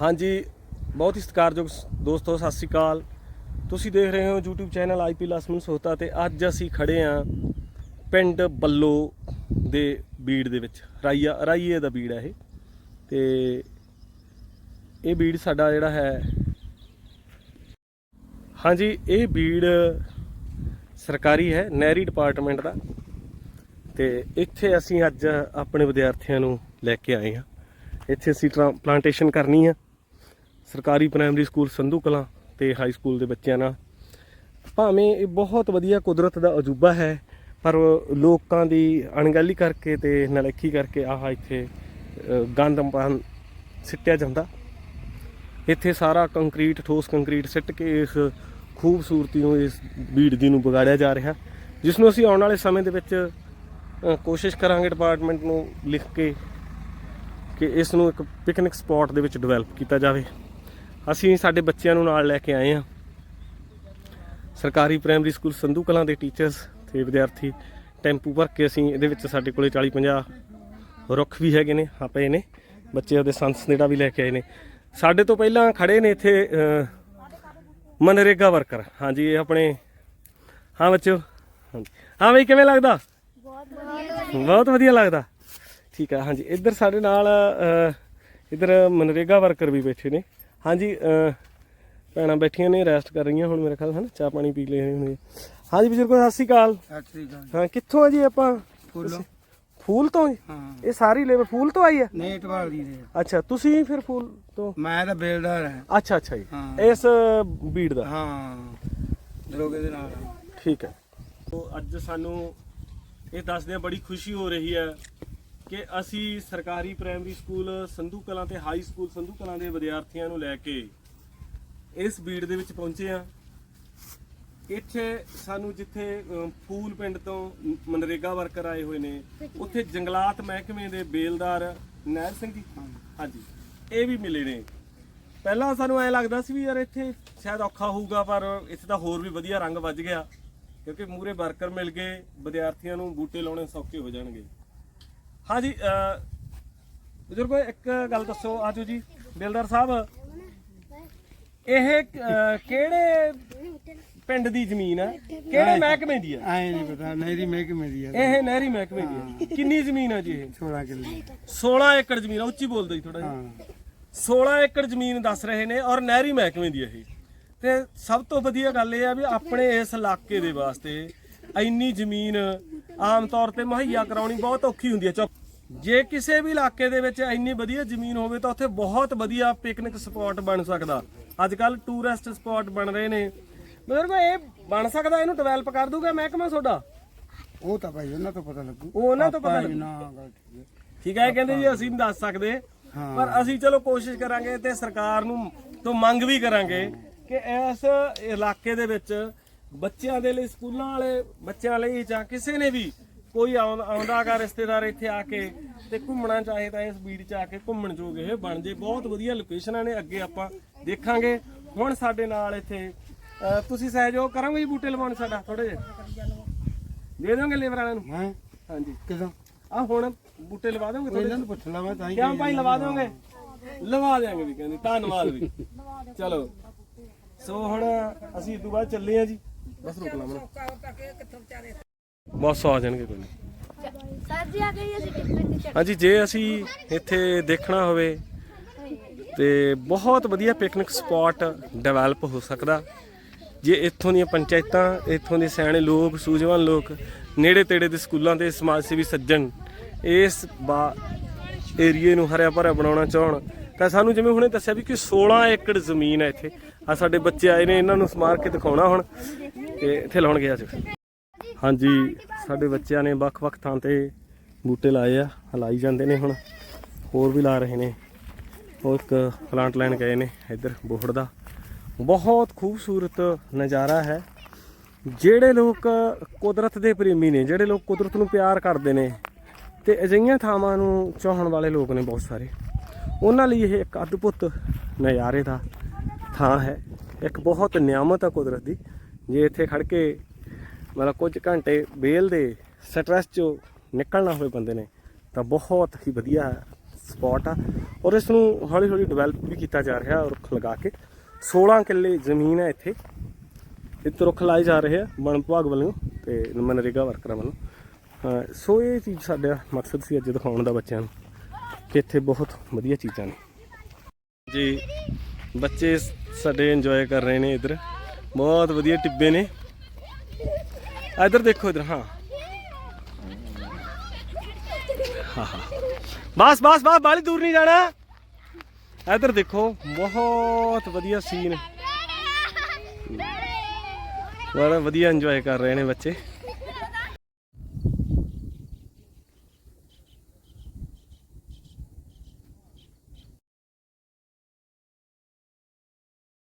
ਹਾਂਜੀ, ਬਹੁਤ ਹੀ ਸਤਿਕਾਰਯੋਗ ਦੋਸਤੋ, ਸਤਿ ਸ੍ਰੀ ਅਕਾਲ। ਤੁਸੀਂ ਦੇਖ ਰਹੇ ਹੋ YouTube ਚੈਨਲ ਆਈਪੀ ਲਸਮਨ ਸੋਤਾ ਤੇ ਅੱਜ ਅਸੀਂ ਖੜੇ ਆ ਪਿੰਡ ਬੱਲੋ ਦੇ ਬੀੜ ਦੇ ਵਿੱਚ, ਰਾਈਆ, ਰਾਈਏ ਦਾ ਬੀੜ ਹੈ ਇਹ। ਤੇ ਇਹ ਬੀੜ ਸਾਡਾ ਜਿਹੜਾ ਹੈ, ਹਾਂਜੀ, ਇਹ ਬੀੜ ਸਰਕਾਰੀ ਹੈ, ਨਹਿਰੀ ਡਿਪਾਰਟਮੈਂਟ ਦਾ। ਤੇ ਇੱਥੇ ਅਸੀਂ ਅੱਜ ਆਪਣੇ ਵਿਦਿਆਰਥੀਆਂ ਨੂੰ ਲੈ ਕੇ ਆਏ ਹਾਂ। ਇੱਥੇ ਅਸੀਂ ਪਲਾਂਟੇਸ਼ਨ ਕਰਨੀ ਆ ਸਰਕਾਰੀ ਪ੍ਰਾਇਮਰੀ ਸਕੂਲ ਸੰਧੂ ਕਲਾਂ ਤੇ ਹਾਈ ਸਕੂਲ ਦੇ ਬੱਚਿਆਂ ਨਾਲ। ਭਾਵੇਂ ਇਹ ਬਹੁਤ ਵਧੀਆ ਕੁਦਰਤ ਦਾ ਅਜੂਬਾ ਹੈ ਪਰ ਲੋਕਾਂ ਦੀ ਅਣਗਹਿਲੀ ਕਰਕੇ ਤੇ ਨਲੇਖੀ ਕਰਕੇ ਆਹ ਇੱਥੇ ਅ, ਸਿੱਟਿਆ ਜਾਂਦਾ। ਇੱਥੇ ਸਾਰਾ ਕੰਕਰੀਟ ਠੋਸ ਕੰਕਰੀਟ ਸਿੱਟ ਕੇ ਇਸ ਖੂਬਸੂਰਤੀ ਨੂੰ ਇਸ ਬੀੜ ਦੀ ਨੂੰ ਵਿਗਾੜਿਆ ਜਾ ਰਿਹਾ ਜਿਸ ਨੂੰ ਅਸੀਂ ਆਉਣ ਵਾਲੇ ਸਮੇਂ ਦੇ ਵਿੱਚ ਕੋਸ਼ਿਸ਼ ਕਰਾਂਗੇ ਡਿਪਾਰਟਮੈਂਟ ਨੂੰ ਲਿਖ ਕੇ ਕਿ ਇਸ ਨੂੰ ਇੱਕ ਪਿਕਨਿਕ ਸਪੌਟ ਦੇ ਵਿੱਚ ਡਿਵੈਲਪ ਕੀਤਾ ਜਾਵੇ। ਅਸੀਂ ਸਾਡੇ ਬੱਚਿਆਂ ਨੂੰ ਨਾਲ ਲੈ ਕੇ ਆਏ ਹਾਂ। ਸਰਕਾਰੀ ਪ੍ਰਾਇਮਰੀ ਸਕੂਲ ਸੰਧੂ ਕਲਾਂ ਦੇ ਟੀਚਰਸ ਤੇ ਵਿਦਿਆਰਥੀ ਟੈਂਪੂ ਭਰ ਕੇ ਅਸੀਂ ਇਹਦੇ ਵਿੱਚ ਸਾਡੇ ਕੋਲੇ 40 50 ਰੁੱਖ ਵੀ ਹੈਗੇ ਨੇ ਹਾਂ ਪਏ ਨੇ। ਬੱਚੇ ਉਹਦੇ ਸੰਸਨੇੜਾ ਵੀ ਲੈ ਕੇ ਆਏ ਨੇ। ਸਾਡੇ ਤੋਂ ਪਹਿਲਾਂ ਖੜੇ ਨੇ ਇੱਥੇ ਮਨਰੇਗਾ ਵਰਕਰ ਹਾਂਜੀ, ਇਹ ਆਪਣੇ, ਹਾਂ ਬੱਚਿਓ। ਹਾਂਜੀ। ਹਾਂ ਬਈ, ਕਿਵੇਂ ਲੱਗਦਾ? ਬਹੁਤ ਵਧੀਆ ਲੱਗਦਾ। ਠੀਕ ਆ, ਹਾਂਜੀ। ਇੱਧਰ ਸਾਡੇ ਨਾਲ ਇੱਧਰ ਮਨਰੇਗਾ ਵਰਕਰ ਵੀ ਬੈਠੇ ਨੇ। ਹਾਂਜੀ ਭੈਣਾਂ ਬੈਠੀਆਂ ਨੇ ਰੈਸਟ ਕਰ ਰਹੀਆਂ ਹੁਣ ਮੇਰੇ ਖਿਆਲ ਹਨ ਚਾਹ ਪਾਣੀ ਪੀ ਲਏ ਹੋਣਗੇ ਹਾਂਜੀ ਬਜ਼ੁਰਗੋ ਸਤਿ ਸ਼੍ਰੀ ਅਕਾਲ। ਸਤਿ ਸ੍ਰੀ ਅਕਾਲ ਹਾਂ ਕਿੱਥੋਂ ਆ ਜੀ ਆਪਾਂ? ਫੁੱਲੋ। ਫੂਲ ਤੋਂ ਜੀ? ਹਾਂ। ਇਹ ਸਾਰੀ ਲੇਬਰ ਫੂਲ ਤੋਂ ਆਈ ਹੈ ਨੇਟ ਵਾਲੀ ਦੇ ਅੱਛਾ ਤੁਸੀਂ ਫਿਰ ਫੂਲ ਤੋਂ? ਮੈਂ ਤਾਂ ਬੇਲਦਾਰ ਹਾਂ। ਅੱਛਾ ਅੱਛਾ ਜੀ। ਇਸ ਬੀੜ ਦਾ? ਹਾਂ। ਦਰੋਗੇ ਦੇ ਨਾਲ। ਠੀਕ ਹੈ। ਤੋ ਅੱਜ ਸਾਨੂੰ ਇਹ ਦੱਸਦਿਆਂ ਬੜੀ ਖੁਸ਼ੀ ਹੋ ਰਹੀ ਹੈ ਕਿ ਅਸੀਂ ਸਰਕਾਰੀ ਪ੍ਰਾਇਮਰੀ ਸਕੂਲ, ਸੰਧੂ ਕਲਾਂ ਤੇ ਹਾਈ ਸਕੂਲ, ਸੰਧੂ ਕਲਾਂ ਦੇ ਵਿਦਿਆਰਥੀਆਂ ਨੂੰ ਲੈ ਕੇ ਇਸ ਬੀੜ ਦੇ ਵਿੱਚ ਪਹੁੰਚੇ ਆ ਇੱਥੇ ਸਾਨੂੰ ਜਿੱਥੇ ਫੂਲ ਪਿੰਡ ਤੋਂ ਮਨਰੇਗਾ ਵਰਕਰ ਆਏ ਹੋਏ ਨੇ, ਉੱਥੇ ਜੰਗਲਾਤ ਮਹਿਕਮੇ ਦੇ ਬੇਲਦਾਰ ਨਹਿਰ ਸਿੰਘ ਜੀ। ਹਾਂਜੀ, ਇਹ ਵੀ ਮਿਲੇ ਨੇ। ਪਹਿਲਾਂ ਸਾਨੂੰ ਐ ਲੱਗਦਾ ਸੀ ਵੀ ਯਾਰ ਇੱਥੇ ਸ਼ਾਇਦ ਔਖਾ ਹੋਊਗਾ, ਪਰ ਇੱਥੇ ਤਾਂ ਹੋਰ ਵੀ ਵਧੀਆ ਰੰਗ ਵੱਜ ਗਿਆ, ਕਿਉਂਕਿ ਮੂਰੇ ਵਰਕਰ ਮਿਲ ਗਏ, ਵਿਦਿਆਰਥੀਆਂ ਨੂੰ ਬੂਟੇ ਲਾਉਣੇ ਸੌਖੇ ਹੋ ਜਾਣਗੇ। ਹਾਂਜੀ ਬਜ਼ੁਰਗੋ ਇੱਕ ਗੱਲ ਦੱਸੋ ਆਜੋ ਜੀ ਬੇਲਦਾਰ ਸਾਹਿਬ। ਇਹ ਕਿਹੜੇ ਪਿੰਡ ਦੀ ਜ਼ਮੀਨ ਹੈ ਕਿਹੜੇ ਮਹਿਕਮੇ ਦੀ ਹੈ ਐ ਨਹੀਂ ਪਤਾ ਨਹਿਰੀ ਮਹਿਕਮੇ ਦੀ ਹੈ ਇਹ ਨਹਿਰੀ ਮਹਿਕਮੇ ਦੀ ਹੈ ਕਿੰਨੀ ਜ਼ਮੀਨ ਹੈ ਜੀ ਇਹ? 16 ਕਿੱਲੇ। 16 ਏਕੜ ਜ਼ਮੀਨ ਆ, ਉੱਚੀ ਬੋਲਦਾ ਜੀ ਥੋੜਾ ਜਿਹਾ। ਹਾਂ। 16 ਏਕੜ ਜ਼ਮੀਨ ਦੱਸ ਰਹੇ ਨੇ ਔਰ ਨਹਿਰੀ ਮਹਿਕਮੇ ਦੀ ਇਹ। ਤੇ ਸਭ ਤੋਂ ਵਧੀਆ ਗੱਲ ਇਹ ਆ ਵੀ ਆਪਣੇ ਇਸ ਇਲਾਕੇ ਦੇ ਵਾਸਤੇ ਇੰਨੀ ਜ਼ਮੀਨ ਆਮ ਤੌਰ ਤੇ ਮੁਹੱਈਆ ਕਰਾਉਣੀ ਬਹੁਤ ਔਖੀ ਹੁੰਦੀ ਹੈ ਚੌਕ ਜੇ ਕਿਸੇ ਵੀ ਇਲਾਕੇ ਦੇ ਵਿੱਚ ਇੰਨੀ ਵਧੀਆ ਜ਼ਮੀਨ ਹੋਵੇ ਤਾਂ ਉੱਥੇ ਬਹੁਤ ਵਧੀਆ ਪਿਕਨਿਕ ਸਪੌਟ ਬਣ ਸਕਦਾ ਅੱਜ ਕੱਲ ਟੂਰਿਸਟ ਸਪੌਟ ਬਣ ਰਹੇ ਨੇ ਮਤਲਬ ਇਹ ਬਣ ਸਕਦਾ ਇਹਨੂੰ ਡਿਵੈਲਪ ਕਰ ਦੂਗਾ ਮਹਿਕਮਾ ਤੁਹਾਡਾ ਉਹ ਤਾਂ ਭਾਈ ਉਹਨਾਂ ਤੋਂ ਪਤਾ ਲੱਗੂ ਉਹ ਉਹਨਾਂ ਤੋਂ ਪਤਾ ਲੱਗੂ। ਨਾ ਗੱਲ ਠੀਕ ਹੈ। ਠੀਕ ਹੈ ਇਹ ਕਹਿੰਦੇ ਜੀ ਅਸੀਂ ਨਹੀਂ ਦੱਸ ਸਕਦੇ। ਪਰ ਅਸੀਂ ਚਲੋ ਕੋਸ਼ਿਸ਼ ਕਰਾਂਗੇ ਤੇ ਸਰਕਾਰ ਨੂੰ ਤੋਂ ਮੰਗ ਵੀ ਕਰਾਂਗੇ ਕਿ ਇਸ ਇਲਾਕੇ ਦੇ ਵਿੱਚ ਬੱਚਿਆਂ ਦੇ ਲਈ ਸਕੂਲਾਂ ਵਾਲੇ ਬੱਚਿਆਂ ਲਈ ਜਾਂ ਕਿਸੇ ਨੇ ਵੀ ਕੋਈ ਆਉਂ- ਆਉਂਦਾਗਾ ਰਿਸ਼ਤੇਦਾਰ ਇੱਥੇ ਆ ਕੇ ਤੇ ਘੁੰਮਣਾ ਚਾਹੇ ਤਾਂ ਇਸ ਬੀੜ 'ਚ ਆ ਕੇ ਘੁੰਮਣ ਯੋਗ ਇਹ ਬਣ ਜੇ। ਬਹੁਤ ਵਧੀਆ ਲੋਕੇਸ਼ਨਾਂ ਨੇ ਅੱਗੇ ਆਪਾਂ ਦੇਖਾਂਗੇ। ਹੁਣ ਸਾਡੇ ਨਾਲ ਇੱਥੇ ਤੁਸੀਂ ਸਹਿਯੋਗ ਕਰੋਗੇ ਜੀ ਬੂਟੇ ਲਵਾਉਣ ਸਾਡਾ ਥੋੜੇ ਜਿਹੇ? ਦੇ ਦੋਗੇ ਲੇਬਰ ਵਾਲਿਆਂ ਨੂੰ? ਮੈਂ ਹਾਂਜੀ। ਕਿਦੋਂ? ਆ ਹੁਣ ਬੂਟੇ ਲਵਾ ਦੋਗੇ ਥੋੜੇ ਇਹਨਾਂ ਨੂੰ ਪੁੱਛ ਲਵਾਂ ਤਾਂ ਹੀ ਕਿਉਂ ਭਾਈ ਲਵਾ ਦੋਗੇ ਲਵਾ ਦੇਾਂਗੇ ਵੀ ਕਹਿੰਦੇ ਧੰਨਵਾਦ ਵੀ। ਚਲੋ। ਸੋ ਹੁਣ ਅਸੀਂ ਇਸ ਤੋਂ ਬਾਅਦ ਚੱਲੇ ਆ ਜੀ। ਬਸ ਰੁਕ ਲਾ ਮਨ ਬਸ ਆ ਜਾਣਗੇ ਕੋਈ ਨਹੀਂ। ਸਰ ਜੀ ਆ ਗਈ ਅਸੀਂ ਟਿਕਟ ਦੀ ਚੱਕ ਹਾਂਜੀ ਜੇ ਅਸੀਂ ਇੱਥੇ ਦੇਖਣਾ ਹੋਵੇ ਤੇ ਬਹੁਤ ਵਧੀਆ ਪਿਕਨਿਕ ਸਪੌਟ ਡਿਵੈਲਪ ਹੋ ਸਕਦਾ। ਜੇ ਇੱਥੋਂ ਦੀਆਂ ਪੰਚਾਇਤਾਂ ਇੱਥੋਂ ਦੇ ਸਿਆਣੇ ਲੋਕ ਸੂਝਵਾਨ ਲੋਕ ਨੇੜੇ ਤੇੜੇ ਦੇ ਸਕੂਲਾਂ ਦੇ ਸਮਾਜ ਸੇਵੀ ਸੱਜਣ ਇਸ ਬਾ ਏਰੀਏ ਨੂੰ ਹਰਿਆ ਭਰਿਆ ਬਣਾਉਣਾ ਚਾਹਣ ਤਾਂ ਸਾਨੂੰ ਜਿਵੇਂ ਹੁਣੇ ਦੱਸਿਆ ਵੀ ਕਿ 16 ਏਕੜ ਜ਼ਮੀਨ ਹੈ ਇੱਥੇ। ਆ ਸਾਡੇ ਬੱਚੇ ਆਏ ਨੇ, ਇਹਨਾਂ ਨੂੰ ਸਮਾਰ ਕੇ ਦਿਖਾਉਣਾ ਹੁਣ ਤੇ ਇੱਥੇ ਲਾਉਣਗੇ ਅੱਜ। ਹਾਂਜੀ, ਸਾਡੇ ਬੱਚਿਆਂ ਨੇ ਵੱਖ-ਵੱਖ ਥਾਂ ਤੇ ਬੂਟੇ ਲਾਏ ਆ ਹਲਾਈ ਜਾਂਦੇ ਨੇ ਹੁਣ, ਹੋਰ ਵੀ ਲਾ ਰਹੇ ਨੇ। ਉਹ ਇੱਕ ਪਲਾਂਟ ਲੈਣ ਗਏ ਨੇ ਇੱਧਰ ਬੋਹੜ ਦਾ। ਬਹੁਤ ਖੂਬਸੂਰਤ ਨਜ਼ਾਰਾ ਹੈ। ਜਿਹੜੇ ਲੋਕ ਕੁਦਰਤ ਦੇ ਪ੍ਰੇਮੀ ਨੇ, ਜਿਹੜੇ ਲੋਕ ਕੁਦਰਤ ਨੂੰ ਪਿਆਰ ਕਰਦੇ ਨੇ, ਤੇ ਅਜਿਹੀਆਂ ਥਾਵਾਂ ਨੂੰ ਚਾਹਣ ਵਾਲੇ ਲੋਕ ਨੇ ਬਹੁਤ ਸਾਰੇ। ਉਹਨਾਂ ਲਈ ਇਹ ਇੱਕ ਅਦਭੁਤ ਨਜ਼ਾਰੇ ਦਾ ਥਾਂ ਹੈ। ਇੱਕ ਬਹੁਤ ਨਿਆਮਤ ਆ ਕੁਦਰਤ ਦੀ। ਜੇ ਇੱਥੇ ਖੜ ਕੇ ਮਤਲਬ ਕੁਝ ਘੰਟੇ ਬੇਲ ਦੇ ਸਟ੍ਰੈਸ ਚੋਂ ਨਿਕਲਣਾ ਹੋਵੇ ਬੰਦੇ ਨੇ, ਤਾਂ ਬਹੁਤ ਹੀ ਵਧੀਆ ਸਪੌਟ ਆ। ਔਰ ਇਸ ਨੂੰ ਹੌਲੀ ਹੌਲੀ ਡਿਵੈਲਪ ਵੀ ਕੀਤਾ ਜਾ ਰਿਹਾ ਰੁੱਖ ਲਗਾ ਕੇ। 16 ਕਿੱਲੇ ਜ਼ਮੀਨ ਹੈ ਇੱਥੇ। ਇੱਥੇ ਰੁੱਖ ਲਾਏ ਜਾ ਰਹੇ ਆ ਵਣ ਵਿਭਾਗ ਵੱਲੋਂ ਤੇ ਮਨਰੇਗਾ ਵਰਕਰਾਂ ਵੱਲੋਂ। ਸੋ ਇਹ ਚੀਜ਼ ਸਾਡਾ ਮਕਸਦ ਸੀ ਅੱਜ ਦਿਖਾਉਣ ਦਾ ਬੱਚਿਆਂ ਨੂੰ ਕਿ ਇੱਥੇ ਬਹੁਤ ਵਧੀਆ ਚੀਜ਼ਾਂ ਨੇ। ਜੀ, ਬੱਚੇ ਸਾਡੇ ਇੰਜੋਏ ਕਰ ਰਹੇ ਨੇ ਇੱਧਰ। ਬਹੁਤ ਵਧੀਆ ਟਿੱਬੇ ਨੇ। ਇੱਧਰ ਦੇਖੋ, ਇੱਧਰ, ਹਾਂ। ਹਾਂ ਹਾਂ। ਬਸ ਬਸ ਬਸ, ਬਾਲੀ ਦੂਰ ਨਹੀਂ ਜਾਣਾ। ਇੱਧਰ ਦੇਖੋ, ਬਹੁਤ ਵਧੀਆ ਸੀਨ ਬੜਾ ਵਧੀਆ ਇੰਜੋਏ ਕਰ ਰਹੇ ਨੇ ਬੱਚੇ।